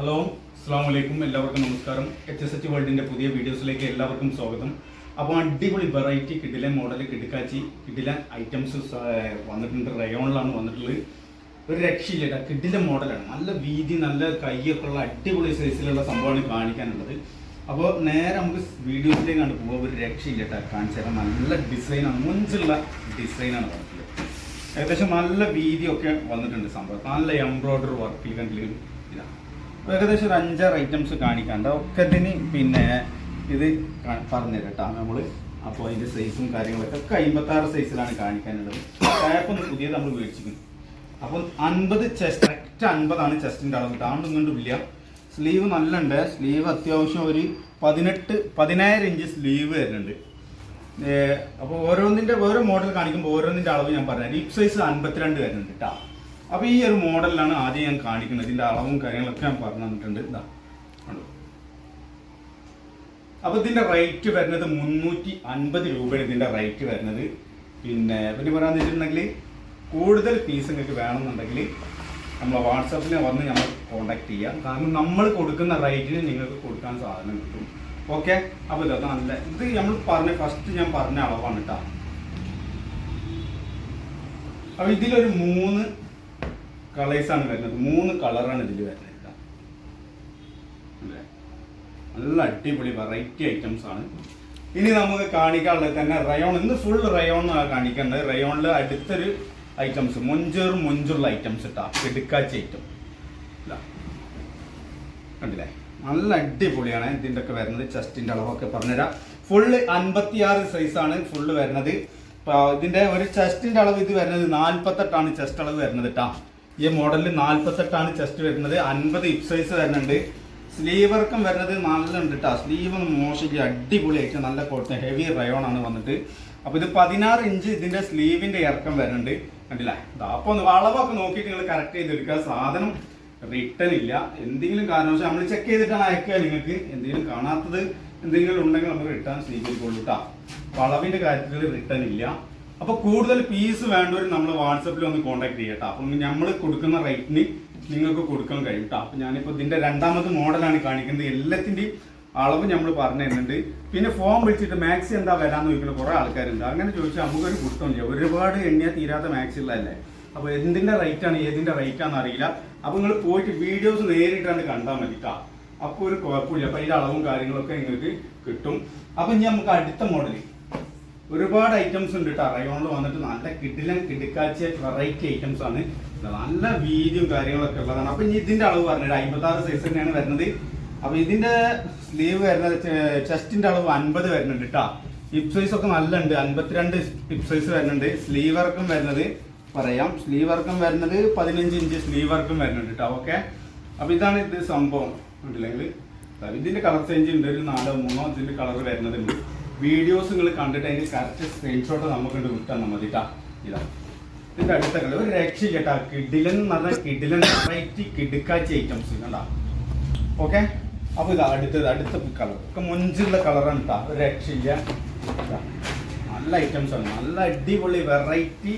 Hello അസ്സാം വലൈക്കും എല്ലാവർക്കും നമസ്കാരം. എച്ച് എസ് എച്ച് വേൾഡിന്റെ പുതിയ വീഡിയോസിലേക്ക് എല്ലാവർക്കും സ്വാഗതം. അപ്പോൾ അടിപൊളി വെറൈറ്റി കിഡിലെ മോഡൽ കിടുക്കാച്ചി കിഡിലെ ഐറ്റംസ് വന്നിട്ടുണ്ട്. റയോണിലാണ് വന്നിട്ടുള്ളത്. ഒരു രക്ഷയില്ല കിഡിലെ മോഡലാണ് നല്ല വീതി നല്ല കൈയൊക്കെ ഉള്ള അടിപൊളി സൈസിലുള്ള സംഭവമാണ് കാണിക്കാനുള്ളത്. അപ്പോൾ നേരെ നമുക്ക് വീഡിയോസിലേക്കാണ് പോകുക ഒരു രക്ഷയില്ല കേട്ടോ. കാണിച്ചു തരാം. നല്ല ഡിസൈനാണ് മുഞ്ചുള്ള ഡിസൈനാണ് വന്നിട്ടുള്ളത്. ഏകദേശം നല്ല വീതിയൊക്കെ വന്നിട്ടുണ്ട് സംഭവം. നല്ല എംബ്രോയ്ഡറി വർക്കിൽ കണ്ടില്ലെങ്കിൽ ഇതാണ് ഏകദേശം ഒരു അഞ്ചാറ് ഐറ്റംസ് കാണിക്കാണ്ട് ഒക്കെ ഇതിന് പിന്നെ ഇത് പറഞ്ഞു പറഞ്ഞുതരാം കേട്ടോ നമ്മൾ അപ്പോൾ അതിന്റെ സൈസും കാര്യങ്ങളൊക്കെ ഒക്കെ അമ്പത്താറ് സൈസിലാണ് കാണിക്കാനുള്ളത്. ടാപ്പ് ഒന്ന് പുതിയത് നമ്മൾ മേടിച്ചിരിക്കുന്നു. അപ്പം അൻപത് ചെസ്റ്റ് കറക്റ്റ് അൻപതാണ് ചെസ്റ്റിന്റെ അളവ്. താണ്ടും വില്ല സ്ലീവ് നല്ല ഉണ്ട് സ്ലീവ് അത്യാവശ്യം ഒരു പതിനെട്ട് പതിനായിരം ഇഞ്ച് സ്ലീവ് വരുന്നുണ്ട്. അപ്പോൾ ഓരോന്നിന്റെ ഓരോ മോഡൽ കാണിക്കുമ്പോൾ ഓരോന്നിന്റെ അളവ് ഞാൻ പറഞ്ഞു ലിപ് സൈസ് അൻപത്തിരണ്ട് വരുന്നുണ്ട് കേട്ടോ അപ്പോൾ ഈ ഒരു മോഡലിലാണ് ആദ്യം ഞാൻ കാണിക്കുന്നത്. ഇതിന്റെ അളവും കാര്യങ്ങളൊക്കെ ഞാൻ പറഞ്ഞു തന്നിട്ടുണ്ട്. ഇതാ കണ്ടോ? അപ്പോൾ റേറ്റ് വരുന്നത് മുന്നൂറ്റി അൻപത് രൂപയാണ് ഇതിന്റെ റേറ്റ് വരുന്നത്. പിന്നെ പിന്നെ പറയാന്ന് വെച്ചിട്ടുണ്ടെങ്കിൽ കൂടുതൽ പീസ് നിങ്ങൾക്ക് വേണമെന്നുണ്ടെങ്കിൽ നമ്മളെ വാട്സാപ്പിൽ വന്ന് നമ്മൾ കോണ്ടാക്ട് ചെയ്യാം. കാരണം നമ്മൾ കൊടുക്കുന്ന റേറ്റിന് നിങ്ങൾക്ക് കൊടുക്കാൻ സാധനം കിട്ടും. ഓക്കെ അപ്പോൾ ഇത് നല്ല ഇത് നമ്മൾ പറഞ്ഞ ഫസ്റ്റ് ഞാൻ പറഞ്ഞ അളവാണ് കേട്ടോ അപ്പോൾ ഇതിലൊരു മൂന്ന് കളേഴ്സാണ് വരുന്നത്. മൂന്ന് കളറാണ് ഇതിൽ വരുന്നത് അല്ലേ? നല്ല അടിപൊളി വെറൈറ്റി ഐറ്റംസ് ആണ്. ഇനി നമുക്ക് കാണിക്കാനുള്ളത് തന്നെ റയോൺ ഇന്ന് ഫുൾ റയോൺ കാണിക്കേണ്ടത് റയോണിൽ അടുത്തൊരു ഐറ്റംസ് മൊഞ്ചേർ മൊഞ്ചുള്ള ഐറ്റംസ് ഇട്ടാ എടുക്കാച്ച ഐറ്റം കണ്ടില്ലേ? നല്ല അടിപൊളിയാണ് ഇതിന്റെ ഒക്കെ വരുന്നത് ചെസ്റ്റിന്റെ അളവൊക്കെ പറഞ്ഞുതരാം. ഫുള്ള് അൻപത്തിയാറ് സൈസാണ് ഫുള്ള് വരുന്നത്. ഇതിന്റെ ഒരു ചെസ്റ്റിന്റെ അളവ് ഇത് വരുന്നത് നാൽപ്പത്തെട്ടാണ് ചെസ്റ്റ് അളവ് വരുന്നത് കേട്ടോ ഈ മോഡലിൽ നാൽപ്പത്തെട്ടാണ് ചെസ്റ്റ് വരുന്നത്. അൻപത് ഇപ് സൈസ് വരുന്നുണ്ട്. സ്ലീവർക്കും വരുന്നത് നല്ല ഉണ്ട് കേട്ടോ സ്ലീവ് ഒന്ന് മോശം അടിപൊളിയായിട്ട് നല്ല കോട്ടൺ ഹെവി റയോൺ ആണ് വന്നിട്ട്. അപ്പോൾ ഇത് പതിനാറ് ഇഞ്ച് ഇതിന്റെ സ്ലീവിന്റെ ഇറക്കം വരുന്നുണ്ട്. കണ്ടില്ല? അപ്പോൾ ഒന്ന് അളവൊക്കെ നോക്കിയിട്ട് നിങ്ങൾ കറക്റ്റ് ചെയ്തെടുക്കുക സാധനം റിട്ടേൺ ഇല്ല. എന്തെങ്കിലും കാരണവശാൽ നമ്മൾ ചെക്ക് ചെയ്തിട്ടാണ് അയക്കുക നിങ്ങൾക്ക്. എന്തെങ്കിലും കാണാത്തത് എന്തെങ്കിലും ഉണ്ടെങ്കിൽ നമുക്ക് റിട്ടേൺ സ്വീകരിക്കുള്ളൂ കേട്ടോ അളവിന്റെ കാര്യത്തിൽ റിട്ടേൺ ഇല്ല. അപ്പോൾ കൂടുതൽ പീസ് വേണ്ടവർ നമ്മൾ വാട്സപ്പിൽ ഒന്ന് കോൺടാക്ട് ചെയ്യട്ടോ അപ്പം നമ്മൾ കൊടുക്കുന്ന റേറ്റിന് നിങ്ങൾക്ക് കൊടുക്കാൻ കഴിയും കേട്ടോ അപ്പം ഞാനിപ്പോൾ ഇതിന്റെ രണ്ടാമത്തെ മോഡലാണ് കാണിക്കുന്നത്. എല്ലാത്തിന്റെയും അളവ് നമ്മൾ പറഞ്ഞു തരുന്നുണ്ട്. പിന്നെ ഫോം വിളിച്ചിട്ട് മാക്സി എന്താ വരാന്ന് ചോദിക്കുന്ന കുറേ ആൾക്കാരുണ്ട്. അങ്ങനെ ചോദിച്ചാൽ നമുക്കൊരു കുട്ടമില്ല ഒരുപാട് എണ്ണിയാൽ തീരാത്ത മാക്സി ഉള്ളതല്ലേ അപ്പോൾ ആണ് ഏതിന്റെ റേറ്റ് ആണെന്ന് അറിയില്ല. അപ്പോൾ നിങ്ങൾ പോയിട്ട് വീഡിയോസ് നേരിട്ടാണ് കണ്ടാൽ മതി കേട്ടോ അപ്പോൾ ഒരു കുഴപ്പമില്ല. അപ്പോൾ അതിന്റെ അളവും കാര്യങ്ങളൊക്കെ നിങ്ങൾക്ക് കിട്ടും. അപ്പോൾ ഇനി നമുക്ക് അടുത്ത മോഡൽ ഒരുപാട് ഐറ്റംസ് ഉണ്ട് കേട്ടോ റയോണിൽ വന്നിട്ട് നല്ല കിടിലൻ കിടുക്കാച്ച വെറൈറ്റി ഐറ്റംസ് ആണ്. നല്ല വീതിയും കാര്യങ്ങളൊക്കെ ഉള്ളതാണ്. അപ്പൊ ഇനി ഇതിന്റെ അളവ് പറഞ്ഞത് അമ്പത്തി ആറ് സൈസ് തന്നെയാണ് വരുന്നത്. അപ്പൊ ഇതിന്റെ സ്ലീവ് വരുന്നത് ചെസ്റ്റിന്റെ അളവ് അൻപത് വരുന്നുണ്ട് കേട്ടോ ഹിപ് സൈസ് ഒക്കെ നല്ല ഉണ്ട്. അൻപത്തിരണ്ട് ഹിപ് സൈസ് വരുന്നുണ്ട്. സ്ലീവ് വർക്കും വരുന്നത് പറയാം. സ്ലീവ് വർക്കും വരുന്നത് പതിനഞ്ച് ഇഞ്ച് സ്ലീവ് വർക്കും വരുന്നുണ്ട് കേട്ടോ ഓക്കെ അപ്പൊ ഇതാണ് ഇത് സംഭവം. ഉണ്ടല്ലെങ്കിൽ ഇതിന്റെ കളർ ചേഞ്ച് ഉണ്ട്. ഒരു നാലോ മൂന്നോ ഇതിന്റെ കളർ വരുന്നതുണ്ട് വീഡിയോസ് നിങ്ങൾ കണ്ടിട്ട് അതിന് കറക്റ്റ് സ്ക്രീൻഷോട്ട് നമുക്ക് വിട്ടാൽ മതി ഇതാ. ഇതിന്റെ അടുത്ത കളി. ഒരു രക്ഷയില്ല കേട്ടാ കിഡിലൻ എന്ന് കിഡിലൻ വെറൈറ്റി കിടുക്കാച്ചി ഐറ്റംസ് കണ്ടാ. ഓക്കെ അപ്പൊ ഇതാ അടുത്തത്. അടുത്ത കളർ. ഒക്കെ മുഞ്ചുള്ള കളറാണ് കേട്ടോ ഒരു രക്ഷയില്ല. നല്ല ഐറ്റംസ് ആണ്. നല്ല അടിപൊളി വെറൈറ്റി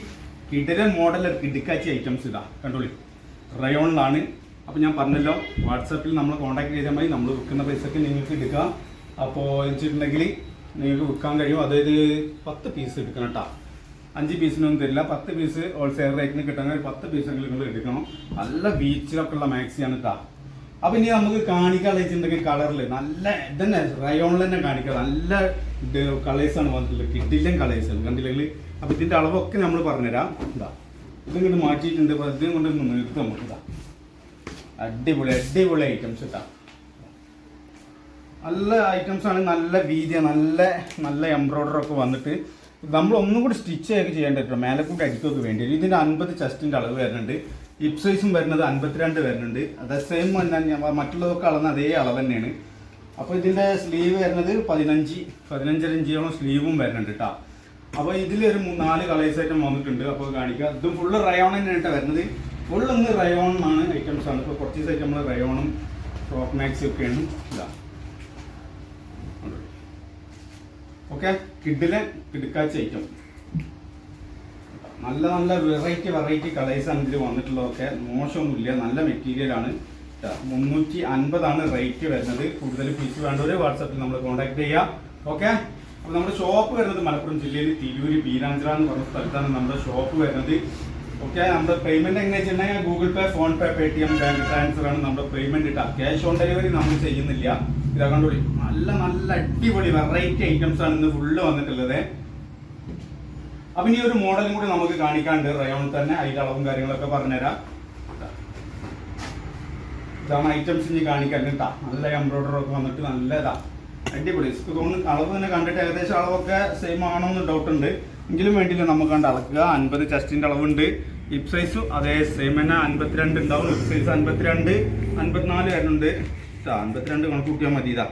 കിഡിലൻ മോഡൽ കിടുക്കാച്ചി ഐറ്റംസ് ഇതാ. കണ്ടോളി? റയോണിലാണ് അപ്പോൾ ഞാൻ പറഞ്ഞല്ലോ വാട്സാപ്പിൽ നമ്മൾ കോൺടാക്ട് ചെയ്താൽ മതി. നമ്മൾ വിൽക്കുന്ന പൈസക്ക് നിങ്ങൾക്ക് എടുക്കാം. അപ്പോൾ വെച്ചിട്ടുണ്ടെങ്കിൽ നിങ്ങൾക്ക് വിൽക്കാൻ കഴിയും. അതായത് പത്ത് പീസ് എടുക്കണം കേട്ടോ അഞ്ച് പീസിനൊന്നും തരില്ല. പത്ത് പീസ് ഹോൾസെയിൽ റേറ്റിന് കിട്ടണമെങ്കിൽ പത്ത് പീസെങ്കിലും നിങ്ങൾ എടുക്കണം. നല്ല ബീച്ചിലൊക്കെ ഉള്ള മാക്സിയാണ് കേട്ടോ അപ്പൊ ഇനി നമുക്ക് കാണിക്കാൻ വെച്ചിട്ടുണ്ടെങ്കിൽ കളറിൽ നല്ല ഇതന്നെ റയോണിൽ തന്നെ കാണിക്കുക നല്ല കളേഴ്സ് ആണ് വന്നിട്ടുള്ളത്. കിഡിലും കളേഴ്സ് കണ്ടില്ലെങ്കിൽ അപ്പൊ ഇതിന്റെ അളവൊക്കെ നമ്മൾ പറഞ്ഞുതരാം. ഇതാ ഇതിങ്ങോട്ട് മാറ്റിയിട്ടുണ്ട്. അപ്പൊ ഇതും കൊണ്ട് ഒന്ന് നമുക്ക് ഇതാ അടിപൊളി അടിപൊളി ഐറ്റംസ് ഇട്ടാ നല്ല ഐറ്റംസ് ആണ് നല്ല വീതിയാണ് നല്ല നല്ല എംബ്രോയ്ഡർ ഒക്കെ വന്നിട്ട് നമ്മൾ ഒന്നും കൂടി സ്റ്റിച്ച് ഒക്കെ ചെയ്യേണ്ട കേട്ടോ മേലെ കൂടി അടിക്കുകയൊക്കെ വേണ്ടി വരും. ഇതിന്റെ അൻപത് ചെസ്റ്റിന്റെ അളവ് വരുന്നുണ്ട്. ഹിപ് സൈസും വരുന്നത് അൻപത്തിരണ്ട് വരുന്നുണ്ട്. അത് സെയിം തന്നെ മറ്റുള്ളതൊക്കെ അളന്ന അതേ അളവ് തന്നെയാണ്. അപ്പോൾ ഇതിന്റെ സ്ലീവ് വരുന്നത് പതിനഞ്ച് പതിനഞ്ചര ഇഞ്ചോളം സ്ലീവും വരുന്നുണ്ട് കേട്ടോ അപ്പോൾ ഇതിലൊരു നാല് കളേഴ്സ് ഐറ്റം വന്നിട്ടുണ്ട്. അപ്പോൾ കാണിക്കുക ഇതും ഫുള്ള് റയോൺ തന്നെയാണ് വരുന്നത്. ഫുള്ള് ഒന്ന് റയോൺ ആണ് ഐറ്റംസ് ആണ്. ഇപ്പോൾ കുറച്ച് ദിവസമായിട്ട് നമ്മൾ റയോണും ഫ്രോക്ക് മാക്സും ഒക്കെയാണ് ഇതാ. ഓക്കെ കിഡിലെ കിടുക്കാച്ച ഐറ്റം. നല്ല നല്ല വെറൈറ്റി വെറൈറ്റി കളേഴ്സ് ആണ് ഇതിൽ വന്നിട്ടുള്ളതൊക്കെ. മോശമൊന്നുമില്ല. നല്ല മെറ്റീരിയൽ ആണ്. മുന്നൂറ്റി അൻപതാണ് റേറ്റ് വരുന്നത്. കൂടുതൽ പീസ് വേണ്ടവർ വാട്സാപ്പിൽ നമ്മൾ കോൺടാക്ട് ചെയ്യാം. ഓക്കെ അപ്പോൾ നമ്മുടെ ഷോപ്പ് വരുന്നത് മലപ്പുറം ജില്ലയിൽ തിരൂര് ബീരാഞ്ചിറ എന്ന് പറഞ്ഞ സ്ഥലത്താണ് നമ്മുടെ ഷോപ്പ് വരുന്നത്. ഓക്കെ നമ്മുടെ പേയ്മെന്റ് എങ്ങനെ വെച്ചിട്ടുണ്ടെങ്കിൽ Google Pay PhonePe Paytm bank transfer ആണ് നമ്മുടെ പേയ്മെന്റ് ഇട്ടാ ക്യാഷ് ഓൺ ഡെലിവറി നമ്മൾ ചെയ്യുന്നില്ല. ഇതാ കണ്ടോളി. നല്ല നല്ല അടിപൊളി വെറൈറ്റി ഐറ്റംസ് ആണ് ഇന്ന് ഫുള്ള് വന്നിട്ടുള്ളത്. അപ്പൊ ഇനി ഒരു മോഡലും കൂടി നമുക്ക് കാണിക്കാണ്ട് റയോൺ തന്നെ അതിന്റെ അളവും കാര്യങ്ങളൊക്കെ പറഞ്ഞുതരാം. ഇതാണ് ഐറ്റംസ് ഇനി കാണിക്കാൻ കേട്ടാ. നല്ല എംബ്രോയിഡറി ഒക്കെ വന്നിട്ട് നല്ല ഇതാ അടിപൊളി തോന്നുന്നു അളവ് തന്നെ കണ്ടിട്ട് ഏകദേശം അളവൊക്കെ സെയിം ആണോന്ന് ഡൗട്ട് ഉണ്ട്. എങ്കിലും വേണ്ടിയില്ല നമുക്ക് കണ്ട് അളക്കുക. അൻപത് ചെസ്റ്റിന്റെ അളവുണ്ട്. ഹിപ് സൈസ് അതേ സെയിം തന്നെ. അൻപത്തിരണ്ട് ഉണ്ടാവും. ഹിപ് സൈസ് അൻപത്തിരണ്ട് അൻപത്തിനാല് വരുന്നുണ്ട്. അൻപത്തിരണ്ട് കണക്ക് കൂട്ടിയാൽ മതി ഇതാ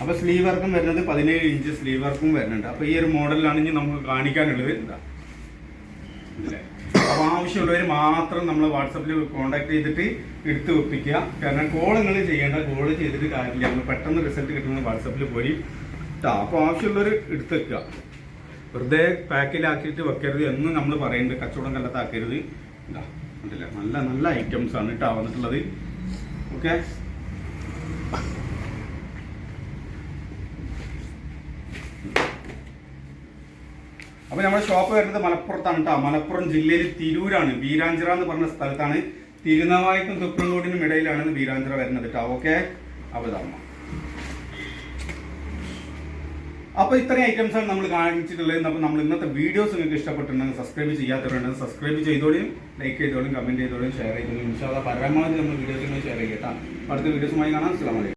അപ്പൊ സ്ലീവ് വർക്കും വരുന്നത് പതിനേഴ് ഇഞ്ച് സ്ലീവ് വർക്കും വരുന്നുണ്ട്. അപ്പൊ ഈ ഒരു മോഡലിലാണ് ഇനി നമുക്ക് കാണിക്കാനുള്ളത്. എന്താ അപ്പോൾ അപ്പൊ ആവശ്യമുള്ളവർ മാത്രം നമ്മൾ വാട്സപ്പിൽ കോൺടാക്ട് ചെയ്തിട്ട് എടുത്ത് വെപ്പിക്കുക. കാരണം കോൾ നിങ്ങൾ ചെയ്യേണ്ട കോൾ ചെയ്തിട്ട് കാര്യമില്ല. നമ്മൾ പെട്ടെന്ന് റിസൾട്ട് കിട്ടുന്നത് വാട്സപ്പിൽ പോയി. അപ്പോൾ അപ്പൊ ആവശ്യമുള്ളവർ എടുത്ത് വെക്കുക. വെറുതെ പാക്കിലാക്കിയിട്ട് വെക്കരുത് എന്ന് നമ്മൾ പറയുന്നുണ്ട്. കച്ചവടം കല്ലത്താക്കരുത് ഇതാ നല്ല നല്ല ഐറ്റംസ് ആണ് കേട്ടോ വന്നിട്ടുള്ളത്. ഓക്കെ അപ്പൊ നമ്മുടെ ഷോപ്പ് വരുന്നത് മലപ്പുറത്താണ് കേട്ടോ മലപ്പുറം ജില്ലയിൽ തിരൂരാണ്. വീരാഞ്ചിറ എന്ന് പറഞ്ഞ സ്ഥലത്താണ്. തിരുനവായിക്കും തുപ്രങ്കോടിനും ഇടയിലാണ് വീരാഞ്ചിറ വരുന്നത് കേട്ടോ ഓക്കെ? അപ്പൊ അപ്പോൾ അമ്മ. അപ്പൊ ഇത്രയും ഐറ്റംസ് ആണ് നമ്മൾ കാണിച്ചിട്ടുള്ളത്. അപ്പോൾ നമ്മൾ ഇന്നത്തെ വീഡിയോസ് നിങ്ങൾക്ക് ഇഷ്ടപ്പെട്ടിട്ടുണ്ടെങ്കിൽ സബ്സ്ക്രൈബ് ചെയ്യാത്തവരുണ്ടെങ്കിൽ സബ്സ്ക്രൈബ് ചെയ്തോളിയും ലൈക്ക് ചെയ്തോളിയും കമന്റ് ചെയ്തോളിയും ഷെയർ ചെയ്തോളിയും. ഇൻഷാല്ല പരമാവധി നമ്മൾ വീഡിയോസ് ഷെയർ ചെയ്യട്ടാ അടുത്ത വീഡിയോസുമായി കാണാം. അസ്സലാമലൈക്കും